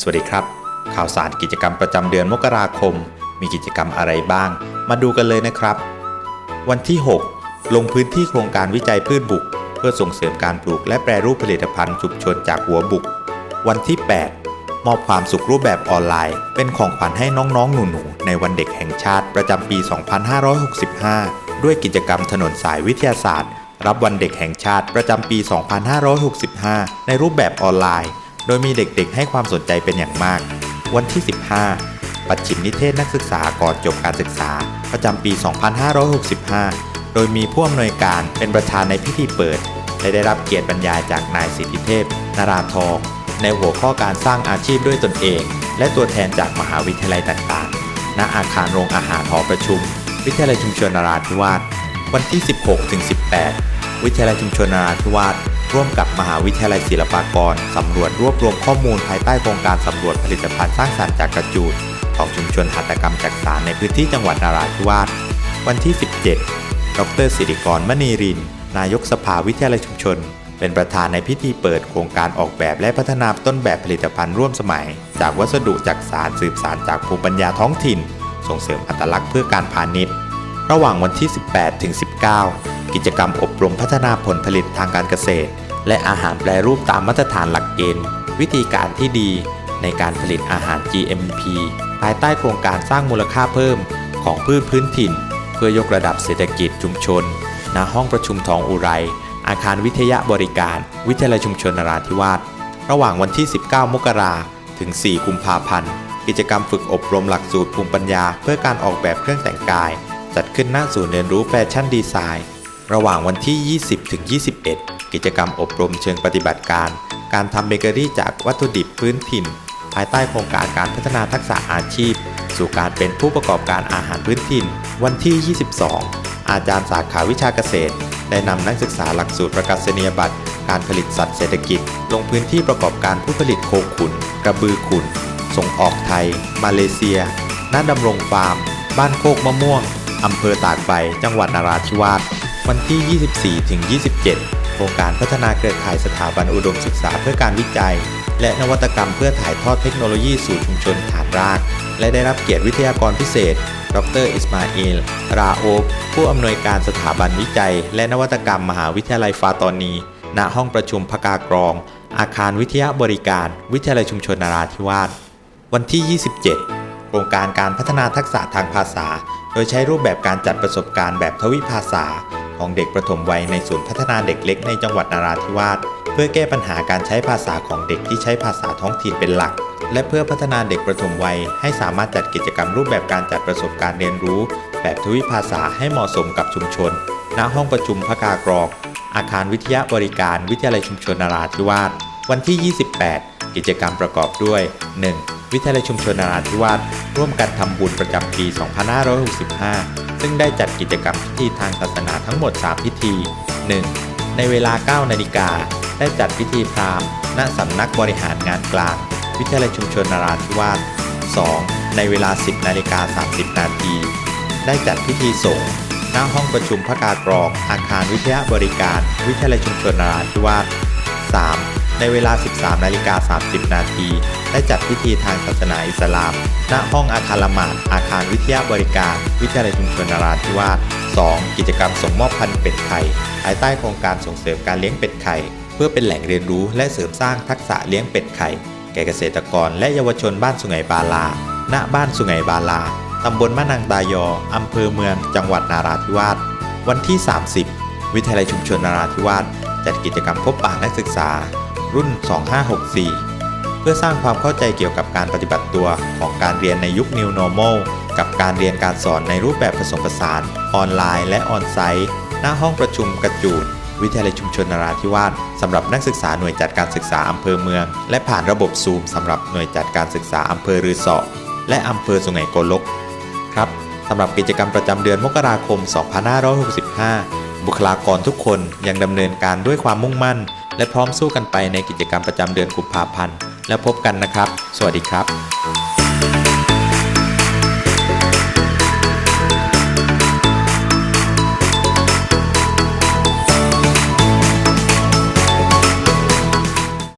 สวัสดีครับ ข่าวสารกิจกรรมประจำเดือนมกราคม มีกิจกรรมอะไรบ้าง มาดูกันเลยนะครับ วันที่ 6 ลงพื้นที่โครงการวิจัยพืชบุก เพื่อส่งเสริมการปลูกและแปรรูปผลิตภัณฑ์ชุมชนจากหัวบุก วันที่ 8 มอบความสุขรูปแบบออนไลน์ เป็นของขวัญให้น้องๆ หนูๆ ในวันเด็กแห่งชาติประจำปี 2565 ด้วยกิจกรรมถนนสายวิทยาศาสตร์ รับวันเด็กแห่งชาติประจำปี 2565 ในรูปแบบออนไลน์ โดยมีเด็กๆ ให้ความสนใจเป็นอย่างมาก วันที่ 15 ปัจฉิมนิเทศนักศึกษาก่อนจบการศึกษา ประจำปี 2565 โดยมีผู้อำนวยการเป็นประธานในพิธีเปิด และได้รับเกียรติบรรยายจากนายสิทธิเทพ นาราทอง ในหัวข้อการสร้างอาชีพด้วยตนเอง และตัวแทนจากมหาวิทยาลัยต่างๆ ณ อาคารโรงอาหารหอประชุม วิทยาลัยชุมชนนราธิวาส วันที่ 16-18 วิทยาลัยชุมชนนราธิวาส ร่วมกับมหาวิทยาลัยศิลปากรสำรวจรวบรวมข้อมูลภายใต้โครงการสำรวจผลิตภัณฑ์สร้างสรรค์จากกระจูดของชุมชนหัตถกรรมจักสารในพื้นที่จังหวัดนราธิวาสวันที่ 17 ดรสิริกรมณีริน นายกสภาวิทยาลัยชุมชน เป็นประธานในพิธีเปิดโครงการออกแบบและพัฒนาต้นแบบผลิตภัณฑ์ร่วมสมัย จากวัสดุจักสารสืบสารจากภูมิปัญญาท้องถิ่น ส่งเสริมอัตลักษณ์เพื่อการพาณิชย์ ระหว่างวันที่ 18 ถึง 19 กิจกรรมอบรมพัฒนาผลผลิตทางการเกษตร และอาหารแปรรูปตามมาตรฐานหลักเกณฑ์ วิธีการที่ดีในการผลิตอาหาร GMP ภายใต้โครงการสร้างมูลค่าเพิ่มของพืชพื้นถิ่น เพื่อยกระดับเศรษฐกิจชุมชน ณ ห้องประชุมทองอุไร อาคารวิทยาบริการ วิทยาลัยชุมชนนราธิวาส ระหว่างวันที่ 19 มกราถึง 4 กุมภาพันธ์ กิจกรรมฝึกอบรมหลักสูตรภูมิปัญญา เพื่อการออกแบบเครื่องแต่งกาย จัดขึ้นณศูนย์เรียนรู้แฟชั่นดีไซน์ ระหว่างวันที่ 20 ถึง 21 กิจกรรมอบรมเชิงปฏิบัติการ การทำเบเกอรี่จากวัตถุดิบพื้นถิ่น ภายใต้โครงการการพัฒนาทักษะอาชีพ สู่การเป็นผู้ประกอบการอาหารพื้นถิ่น วันที่ 22 อาจารย์สาขาวิชาเกษตร ได้นำนักศึกษาหลักสูตรประกาศนียบัตร การผลิตสัตว์เศรษฐกิจ ลงพื้นที่ประกอบการผู้ผลิตโคขุน กระบือขุน ส่งออกไทย มาเลเซียณดำรงฟาร์ม บ้านโคกมะม่วง อำเภอตากใบ จังหวัดนราธิวาส วันที่ 24ถึง27 โครงการพัฒนาเครือข่ายสถาบันอุดมศึกษาเพื่อการวิจัย และนวัตกรรมเพื่อถ่ายทอดเทคโนโลยีสู่ชุมชนฐานราก และได้รับเกียรติวิทยากรพิเศษ ดรอิสมาอิลราโอบผู้อำนวยการสถาบันวิจัย และนวัตกรรมมหาวิทยาลัยฟาตอนี ณ ห้องประชุมพกากรอง อาคารวิทยาบริการ วิทยาลัยชุมชนนราธิวาส วันที่ 27 ครงการการพัฒนาทักษะทางภาษา โดยใช้รูปแบบการจัดประสบการณ์แบบทวิภาษา ของเด็กประถมวัยในศูนย์พัฒนาเด็กเล็กในจังหวัดนราธิวาสเพื่อแก้ปัญหาการใช้ภาษาของเด็กที่ใช้ภาษาท้องถิ่นเป็นหลัก และเพื่อพัฒนาเด็กประถมวัย ให้สามารถจัดกิจกรรมรูปแบบการจัดประสบการณ์เรียนรู้ แบบทวิภาษาให้เหมาะสมกับชุมชน ณ ห้องประชุมพกากรองอาคารวิทยาบริการวิทยาลัยชุมชนนราธิวาสวันที่ 28 กิจกรรมประกอบด้วย 1. วิทยาลัยชุมชนนราธิวาสร่วมกันทำบุญประจำปี 2565 ซึ่งได้จัดกิจกรรมพิธีทางศาสนาทั้งหมด 3 พิธี 1. ในเวลา 9 นาฬิกา ได้จัดพิธีพราหมณ์ ณ สำนักบริหารงานกลาง วิทยาลัยชุมชนนราธิวาส 2. ในเวลา 10 นาฬิกา 30 นาที ได้จัดพิธีสงฆ์ณห้องประชุมพระกากรอง อาคารวิทยาบริการ วิทยาลัยชุมชนนราธิวาส 3. ในเวลา 13 นาฬิกา 30 นาทีได้จัดพิธีทางศาสนาอิสลาม ณ ห้องอาคารละหมาดอาคารวิทยาบริการ วิทยาลัยชุมชนนราธิวาส 2. กิจกรรมส่งมอบพันธุ์เป็ดไข่ภายใต้โครงการส่งเสริมการเลี้ยงเป็ดไข่ เพื่อเป็นแหล่งเรียนรู้และเสริมสร้างทักษะเลี้ยงเป็ดไข่ แก่เกษตรกรและเยาวชนบ้านสุไหงบาลา ณ บ้านสุไหงบาลา ตำบลมะนางตายอ อำเภอเมือง จังหวัดนาราธิวาส วันที่ 30 วิทยาลัยชุมชนนาราธิวาสจัดกิจกรรมพบปะนักศึกษา รุ่น 2564 เพื่อสร้างความเข้าใจเกี่ยวกับการปฏิบัติตัวของการเรียนในยุค New Normal กับการเรียนการสอนในรูปแบบผสมผสาน ออนไลน์และออนไซต์ หน้าห้องประชุมกระจูด วิทยาลัยชุมชนนราธิวาสสำหรับนักศึกษาหน่วยจัดการศึกษาอำเภอเมือง และผ่านระบบซูมสำหรับหน่วยจัดการศึกษาอำเภอรือเสาะและอำเภอสุไหงโกลกครับสำหรับกิจกรรมประจำเดือนมกราคม 2565 บุคลากรทุกคนยังดำเนินการด้วยความมุ่งมั่น และพร้อมสู้กันไปในกิจกรรมประจำเดือนกุมภาพันธ์ แล้วพบกันนะครับ สวัสดีครับ